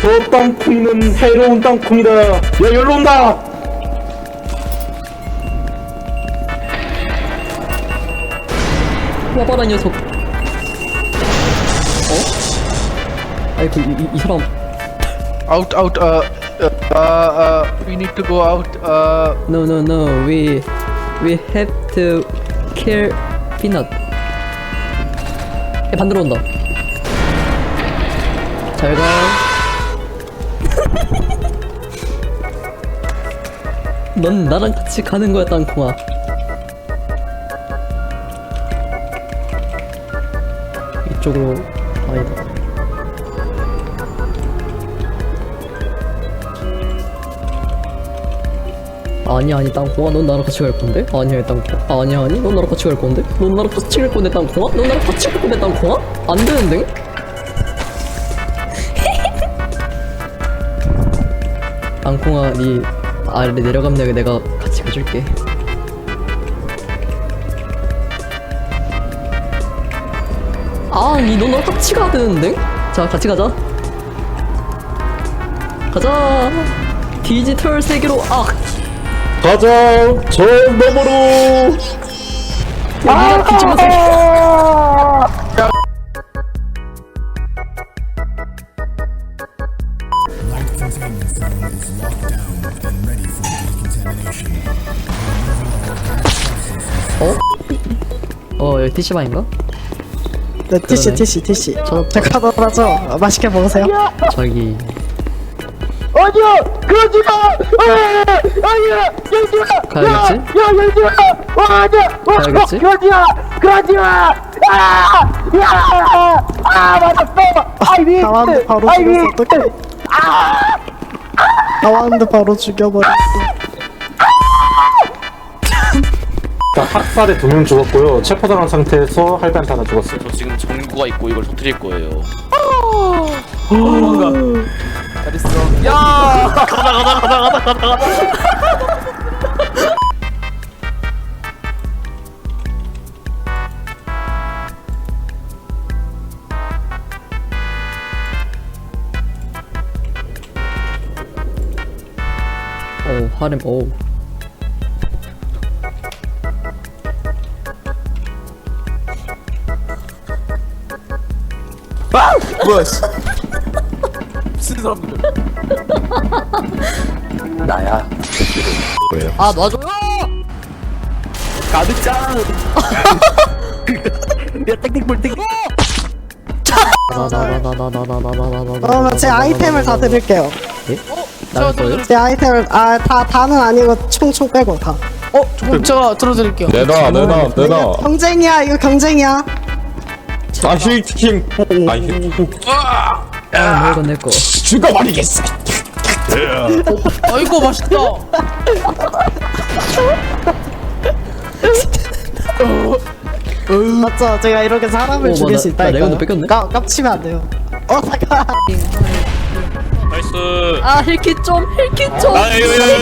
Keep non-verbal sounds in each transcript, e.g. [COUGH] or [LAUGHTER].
저 땅콩이는 해로운 땅콩이다. 야, 열로 온다! 와봐라 이 녀석 어? 아이 그, 이, 이, 이 사람 Out, out, uh, uh, uh, we need to go out, uh, No no no we we have to kill peanut 야 반대로 온다 잘 가 넌 나랑 같이 가는 거야 땅콩아 이쪽으로 아니다 아니 아니 땅콩아 넌 나랑 같이 갈 건데? 아니야 땅콩 아니 아니 넌 나랑 같이 갈 건데? 넌 나랑 같이 갈 건데 땅콩아? 넌 나랑 같이 갈 건데 땅콩아? 안 되는데? [LAUGHS] 땅콩아 니 아래 내려가면 내가 같이 가줄게 아니 넌 나랑 같이 가야 되는데? 자 같이 가자 가자 디지털 세계로 아 가자! 저 너머로! 야, 니가 뒤집어서 어? 어, 여기 TC방인가? 네, 티시. 티시, 티시. 저-. 어, 맛있게 먹으세요. 저기 아니야! 그러지 마! 아! 아니야! 열지 마! 가야겠지? 야, 열지 마! 아, 아니야! 어, 가야겠지? 어, 그러지 마! 그러지 마! 아! 야! 아, 맞았어! 아이, 위! 나왔는데 바로 아이, 죽였어. 위! 어떡해. 나왔는데 바로 죽여버렸어. 자, 학살에 두 명 죽었고요. 체포당한 상태에서 할배한테 하나 죽었어요. 저 지금 전구가 있고 이걸 터뜨릴 거예요. 어, 하렘 오. 뭐야, 씨. 미친 사람들. 아, 맞아요. 가득 짠. [LAUGHS] 그러면 제 아이템을 다 드릴게요. 나갈 거예요? 제 아이템을, 아, 다, 다는 아니고 총총 빼고 다. 어, 조금 제가 들어드릴게요. 내놔 내놔 내놔 경쟁이야, 이거 경쟁이야. 아힐 킹 아힐 아, 뭐 이건 내 거. 죽어버리겠어 아이고, 맛있다. [LAUGHS] 맞죠? 제가 이렇게 사람을 어, 죽일 맞아. 수 나 있다니까. 레건도 뺏겼네? 까, 깝치면 안 돼요. 어, 잠깐. 나이스. 아, 힐킷 좀, 힐킷 좀. 아, 여기, 여기, 여기,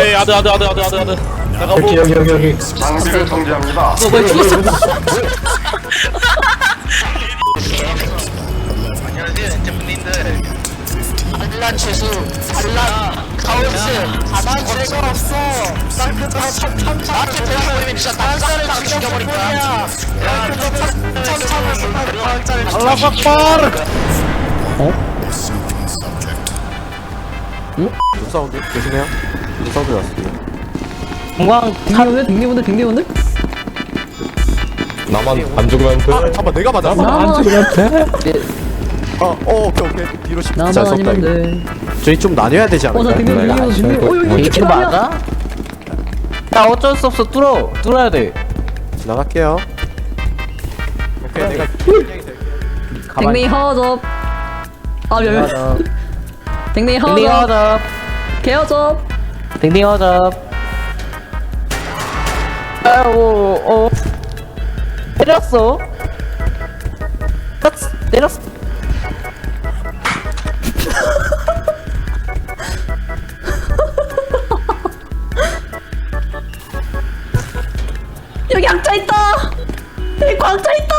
여기, 아드, 아드, 아드, 아드, 아드, 아드. 여기, 여기, 여기, 여기. 너 뭐야, 죽었어. [LAUGHS] 반란 최수, 반란 카오스, 가만 어쩔 없어. 나한테 대화해버리면 진짜 땅살을 다 죽여버릴 거야. 참참참을 땅살을 알라후 악발! 사운드 조심해요 사운드 났습니다 공광 댕내오네, 댕내오네, 댕내오네. 나만 안 죽으면 돼 잠깐만, 내가 맞았어. 나만, 어, 어, 오케이, 오케이. 뒤로 십. 나만 잘 썼다, 아니면 돼. 저희 좀 나뉘어야 되지 어, 나 않을까? 댕내오, 댕내오, 댕내오. 어, 맞아? 야 어쩔 수 없어 뚫어 뚫어야 돼 나갈게요. 오케이, 내가 댕내이 허접. 아, 몇, 몇. 댕내이 댕댕이 허접. 허접 개허접. 댕댕이 허접 아이고 어 때렸어 때렸어 때렸어 여기 광자 있다.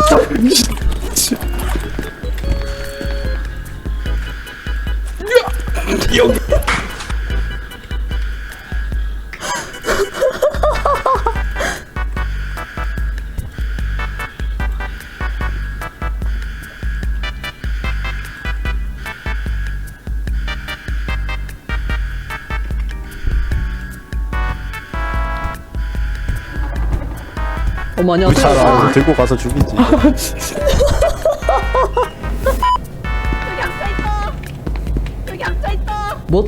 어머 안녕하세요 차라 들고 가서 죽이지. 뭐?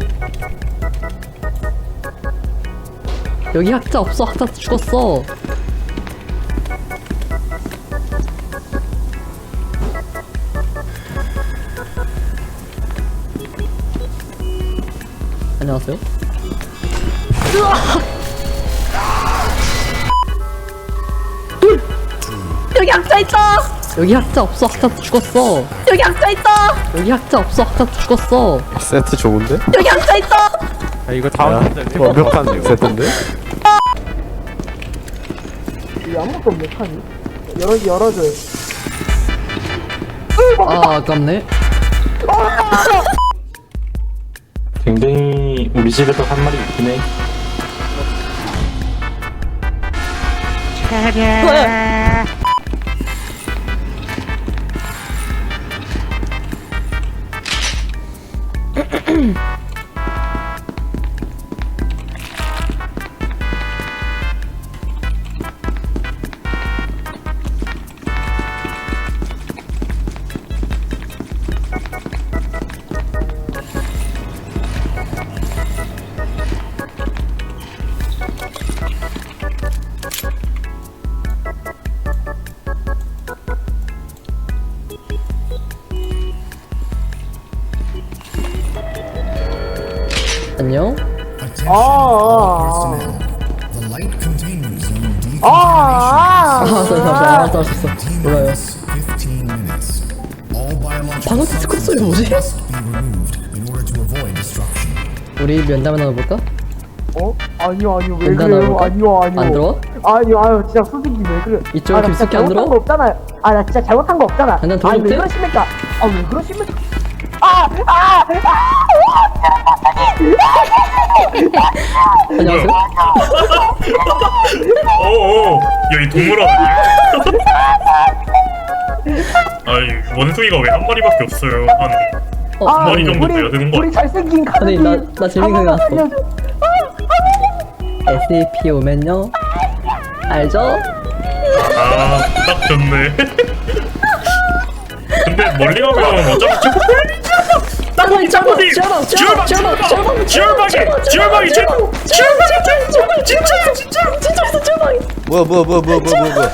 여기 학자 없어. 학자 죽었어. 안녕하세요 [LAUGHS] 여기 학자 있다. 여기 학자 없어 학자 죽었어 여기 학자 있다. 여기 학자 없어 학자 죽었어 세트 좋은데? 여기 학자 있다. 아 이거 다음 완벽한 세트인데? 이거 아무것도 칸이 열어 열어줘요 아 아깝네 굉장히 우리 집에도 한 마리 있긴 해. 안녕 아아아아. 아 알았어 알았어 알았어 알았어. 몰라요. 방금 디스코드 소리 뭐지? 우리 면담 하나 볼까? 어? 아니요 아니요. 왜 그래요? 나올까? 아니요 아니요. 안 들어와? 아니요 아유 진짜 솔직히 왜 그래? 아, 나 진짜 깊숙이 안 들어? 잘못한 거 없잖아요. 아 나 진짜 잘못한 거 없잖아. 아, 난 들어 아니 왜? 그러십니까? 아 왜 그러십니까? 아아아 안녕하세요 어어 여기 동물원 아니에요? 아니 원숭이가 왜 한 마리밖에 없어요 한 어, 아, 머리 정도 돼야 되는 거 우리 잘생긴 아니, 카드님 나- 나 재밌는 거. 살려줘. SAP 오면요 알죠? 아 딱 좋네 [LAUGHS] 근데 멀리 가면 어차피 쭉 짱방이 짱방이 지얼방! 짱방 짱방 짱방 지얼방이! 지얼방이! 지얼방이! 진짜 진짜 진짜 진짜 진짜 있어 짱방이 뭐야 뭐야 뭐야 뭐야 뭐야 뭐야